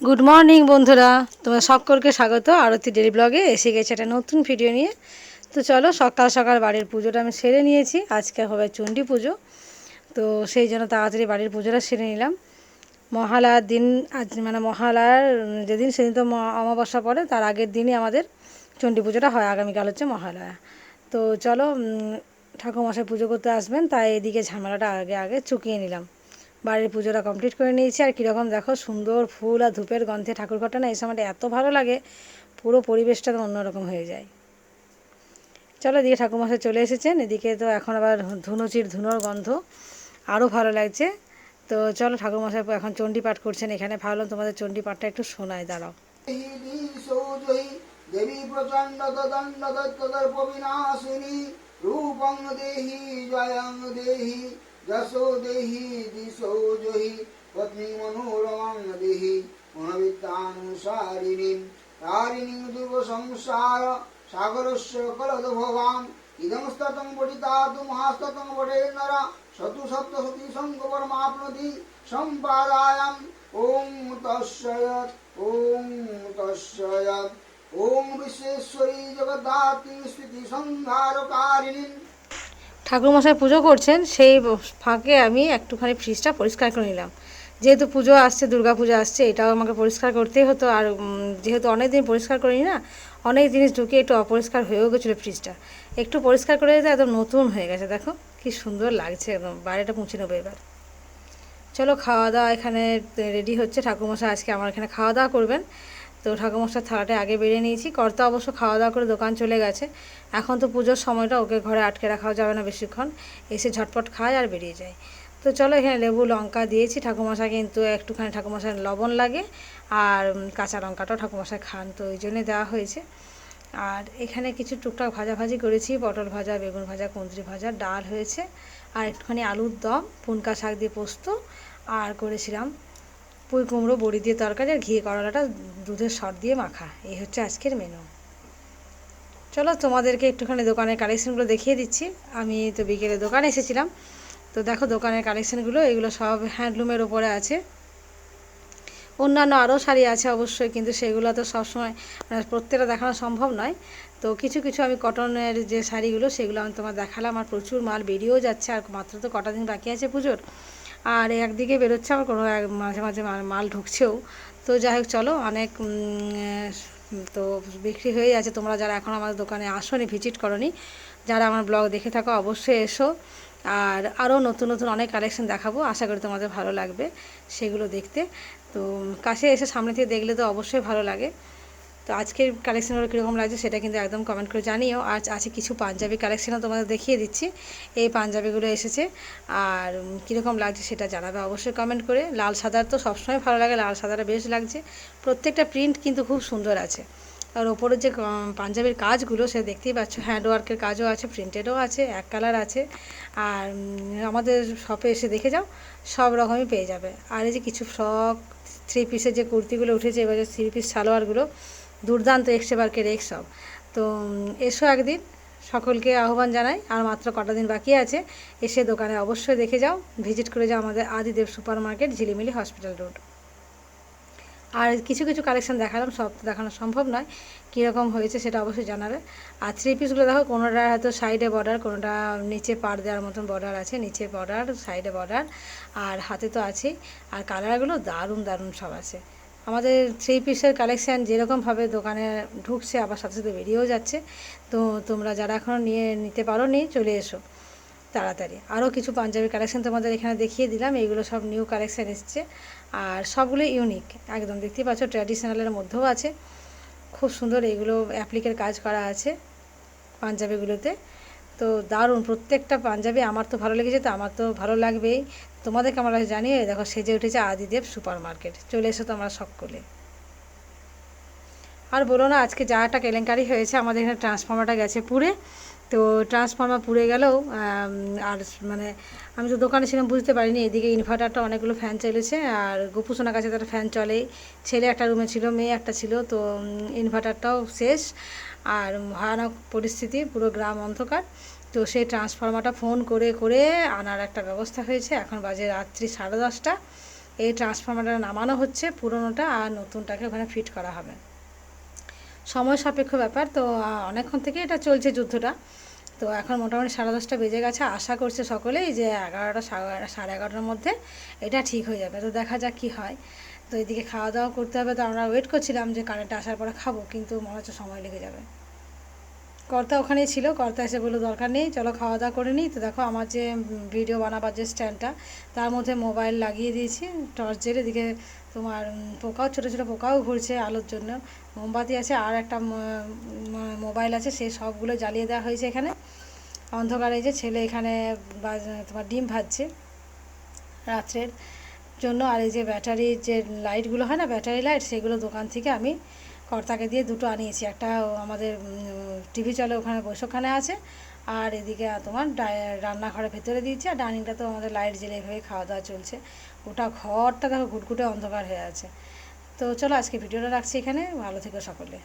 Good morning বন্ধুরা। তোমার সকলকে স্বাগত। আরতি ডেলি ব্লগে এসে গেছে একটা নতুন ভিডিও নিয়ে। তো চলো, সকাল সকাল বাড়ির পুজোটা আমি সেরে নিয়েছি। আজকে হবে চণ্ডী পুজো। তো সেই জন্য তাড়াতাড়ি বাড়ির পুজোটা সেরে নিলাম। মহালয়ার দিন, আজ মানে মহালয়ার, যেদিন সেদিন তো অমাবস্যা পড়ে, তার আগের দিনই আমাদের চণ্ডী পুজোটা হয়। আগামীকাল হচ্ছে মহালয়া। তো চলো ঠাকুরমশাই পুজো করতে আসবেন, তাই এদিকে ঝামেলাটা আগে আগে চুকিয়ে নিলাম। বাড়ির পুজোটা কমপ্লিট করে নিয়েছি। আর কীরকম দেখো, সুন্দর ফুল আর ধূপের গন্ধে ঠাকুর ঘরটা না এই সময়টা এত ভালো লাগে, পুরো পরিবেশটা তো অন্যরকম হয়ে যায়। চলো এদিকে ঠাকুরমশাই চলে এসেছেন, এদিকে তো এখন আবার ধুনুচির ধুনোর গন্ধ আরও ভালো লাগছে। তো চলো ঠাকুরমশাই এখন চণ্ডী পাঠ করছেন, এখানে ভাবলাম তোমাদের চণ্ডী পাঠটা একটু শোনায়, দাঁড়াও। দেবী রূপং দেহি জয়ং দেহি। যশো দেহি দিশো জহি পত্নী মনোরমং দেহি মনোবিত্তানুসারিণীম তারিণীং দুর্গ সংসার সাগরস্য কলদভবাম ইদং স্ততং পঠিতাতু মহাস্ততং পঠে নর শতু সপ্ত সতী শঙ্করমাপ্নতি সম্পাদায়াম ওম তস্যয়ৎ ওম তস্যয়ৎ ওম বিশ্বেশ্বরী জগদ্ধাত্রী স্থিতি সংহারকারিণী ঠাকুরমশাই পুজো করছেন, সেই ফাঁকে আমি একটুখানি ফ্রিজটা পরিষ্কার করে নিলাম। যেহেতু পুজো আসছে, দুর্গা পুজো আসছে, এটাও আমাকে পরিষ্কার করতেই হতো। আর যেহেতু অনেক দিন পরিষ্কার করিনি না, অনেক জিনিস ঢুকে একটু অপরিষ্কার হয়েও গেছিল ফ্রিজটা। একটু পরিষ্কার করে দিতে একদম নতুন হয়ে গেছে, দেখো কি সুন্দর লাগছে একদম। বাইরেটা পৌঁছে নেব এবার। চলো, খাওয়া দাওয়া এখানে রেডি হচ্ছে ঠাকুরমশাই, আজকে আমার এখানে খাওয়া দাওয়া করবেন। তো ঠাকুমশার থালাটা আগে বেরিয়ে নিয়েছি। কর্তা অবশ্য খাওয়া দাওয়া করে দোকান চলে গেছে। এখন তো পুজোর সময়টা ওকে ঘরে আটকে রাখাও যাবে না বেশিক্ষণ। এসে ঝটপট খায় আর বেরিয়ে যায়। তো চলো এখানে লেবু, লঙ্কা দিয়েছি। ঠাকুমশাই কিন্তু একটুখানি ঠাকুমশাই লবণ লাগে আর কাঁচা লঙ্কাটাও ঠাকুমশাই খান, তো ওই জন্যে দেওয়া হয়েছে। আর এখানে কিছু টুকটাক ভাজাভাজি করেছি। পটল ভাজা, বেগুন ভাজা, কুঁদরি ভাজা, ডাল হয়েছে। আর একটুখানি আলুর দম, পুনকা শাক দিয়ে পোস্ত। আর করেছিলাম পুঁই কুমড়ো, বড়ি দিয়ে তরকারি আর ঘি করলাটা দুধের সর দিয়ে মাখা। এই হচ্ছে আজকের মেনু চলো তোমাদেরকে একটুখানি দোকানের কালেকশনগুলো দেখিয়ে দিচ্ছি। আমি তো বিকেলে দোকানে এসেছিলাম। তো দেখো দোকানের কালেকশনগুলো এগুলো সব হ্যান্ডলুমের ওপরে আছে। অন্যান্য আরও শাড়ি আছে অবশ্যই, কিন্তু সেগুলো তো সবসময় মানে প্রত্যেকটা দেখানো সম্ভব নয়। তো কিছু কিছু আমি কটনের যে শাড়িগুলো, সেগুলো আমি তোমার দেখালাম। আর প্রচুর মাল বেরিয়েও যাচ্ছে, আর মাত্র তো কটা দিন বাকি আছে পুজোর। আর একদিকে বেরোচ্ছে আবার কোনো এক মাঝে মাঝে মাল- ঢুকছেও। তো যাই হোক, চলো অনেক তো বিক্রি হয়ে যাচ্ছে তোমরা যারা এখন আমাদের দোকানে আসোনি, ভিজিট করনি, যারা আমার ব্লগ দেখে থাকো অবশ্যই এসো। আর আরও নতুন নতুন অনেক কালেকশন দেখাবো। আশা করি তোমাদের ভালো লাগবে সেগুলো দেখতে। তো কাছে এসে সামনে থেকে দেখলে তো অবশ্যই ভালো লাগে। তো আজকের কালেকশানগুলো কীরকম লাগছে সেটা কিন্তু একদম কমেন্ট করে জানিও। আজ আছে কিছু পাঞ্জাবি কালেকশনও তোমাদের দেখিয়ে দিচ্ছি। এই পাঞ্জাবিগুলো এসেছে। আর কীরকম লাগছে সেটা জানাবে অবশ্যই কমেন্ট করে। লাল সাদার তো সবসময় ভালো লাগে, লাল সাদাটা বেশ লাগছে। প্রত্যেকটা প্রিন্ট কিন্তু খুব সুন্দর আছে। আর ওপরের যে পাঞ্জাবির কাজগুলো সে দেখতেই পাচ্ছ হ্যান্ডওয়ার্কের কাজও আছে প্রিন্টেডও আছে, এক কালার আছে। আর আমাদের শপে এসে দেখে যাও, সব রকমই পেয়ে যাবে। আর এই যে কিছু ফ্রক থ্রি পিসের যে কুর্তিগুলো উঠেছে, এবার থ্রি পিস সালোয়ারগুলো দুর্দান্ত এক্সে বার্কের এক্স সব তো এসো একদিন, সকলকে আহ্বান জানাই, আর মাত্র কটা দিন বাকি আছে, এসে দোকানে অবশ্যই দেখে যাও, ভিজিট করে যাও আমাদের Adidev super market Jhilimili hospital road. আর কিছু কিছু কালেকশন দেখালাম, সব তো দেখানো সম্ভব নয়, কীরকম হয়েছে সেটা অবশ্যই জানাবে। আর থ্রি পিসগুলো দেখো, কোনোটা হয়তো সাইডে বর্ডার কোনোটা নিচে পাড় দেওয়ার মতন বর্ডার আছে, নিচে বর্ডার সাইডে বর্ডার আর হাতে তো আছেই, আর কালারগুলো দারুণ দারুণ সব আছে। আমাদের থ্রি পিসের কালেকশান যেরকমভাবে দোকানে ঢুকছে, আবার সাথে সাথে বেরিয়েও যাচ্ছে, তো তোমরা যারা এখনও নিয়ে নিতে পারো নি চলে এসো তাড়াতাড়ি। আরও কিছু পাঞ্জাবি কালেকশান তোমাদের এখানে দেখিয়ে দিলাম এইগুলো সব নিউ কালেকশান এসছে, আর সবগুলো ইউনিক একদম দেখতেই পাচ্ছ ট্র্যাডিশনালের মধ্যেও আছে। খুব সুন্দর এইগুলো অ্যাপ্লিকের কাজ করা আছে পাঞ্জাবিগুলোতে। তো দারুণ, প্রত্যেকটা পাঞ্জাবি আমার তো ভালো লেগেছে, তো আমার তো ভালো লাগবেই। তোমাদের লাগছে জানিয়ে? দেখো, সেজে উঠেছে আদিদেব সুপার মার্কেট চলে এসো তোমরা সকলে। আর বলো না, আজকে যা একটা কেলেঙ্কারি হয়েছে, আমাদের এখানে ট্রান্সফর্মারটা গেছে পুড়ে। তো ট্রান্সফর্মার পুড়ে গেলেও আর মানে আমি তো দোকানে ছিলাম, বুঝতে পারিনি। এদিকে ইনভার্টারটা অনেকগুলো ফ্যান চলেছে, আর গোপুসোনার কাছে তার ফ্যান চলেই। ছেলে একটা রুমে ছিল, মেয়ে একটা ছিল, তো ইনভার্টারটাও শেষ। আর ভয়ানক পরিস্থিতি, পুরো গ্রাম অন্ধকার। তো সেই ট্রান্সফর্মারটা ফোন করে করে আনার একটা ব্যবস্থা হয়েছে। এখন বাজে রাত্রি সাড়ে দশটা। এই ট্রান্সফরমারটা নামানো হচ্ছে, পুরোনোটা আর নতুনটাকে ওখানে ফিট করা হবে। সময় সাপেক্ষ ব্যাপার, তো অনেকক্ষণ থেকে এটা চলছে যুদ্ধটা। তো এখন মোটামুটি সাড়ে দশটা বেজে গেছে। আশা করছে সকলেই যে এগারোটা সাড়ে- এগারোটার মধ্যে এটা ঠিক হয়ে যাবে। তো দেখা যাক কী হয়। তো এদিকে খাওয়া দাওয়া করতে হবে। তো আমরা ওয়েট করছিলাম যে কারেন্টটা আসার পরে খাব, কিন্তু মনে হচ্ছে সময় লেগে যাবে। কর্তা ওখানেই ছিল, কর্তা এসে বলল, দরকার নেই, চলো খাওয়া দাওয়া করে নিই। তো দেখো আমার যে ভিডিও বানাবার যে স্ট্যান্ডটা তার মধ্যে মোবাইল লাগিয়ে দিয়েছি টর্চ জেলে, এদিকে তোমার পোকাও, ছোটো ছোটো পোকাও ঘুরছে আলোর জন্য। মোমবাতি আছে, আর একটা মোবাইল আছে সেই সবগুলো জ্বালিয়ে দেওয়া হয়েছে এখানে। অন্ধকারে যে ছেলে এখানে তোমার ডিম ভাজছে রাত্রের জন্য, আর এই যে ব্যাটারির যে লাইটগুলো হয় না ব্যাটারি লাইট সেগুলো দোকান থেকে আমি কর্তাকে দিয়ে দুটো আনিয়েছি। একটা আমাদের টিভি চলে ওখানে বৈশখানে আছে। আর এদিকে তোমার রান্নাঘরের ভেতরে দিয়েছি। আর ডাইনিংটা তো আমাদের লাইট জেলে এভাবে খাওয়া দাওয়া চলছে। ওটা ঘরটা দেখো, ঘুটঘুটে অন্ধকার হয়ে আছে। তো চলো আজকে ভিডিওটা রাখছি এখানে। ভালো থেকো সকলে।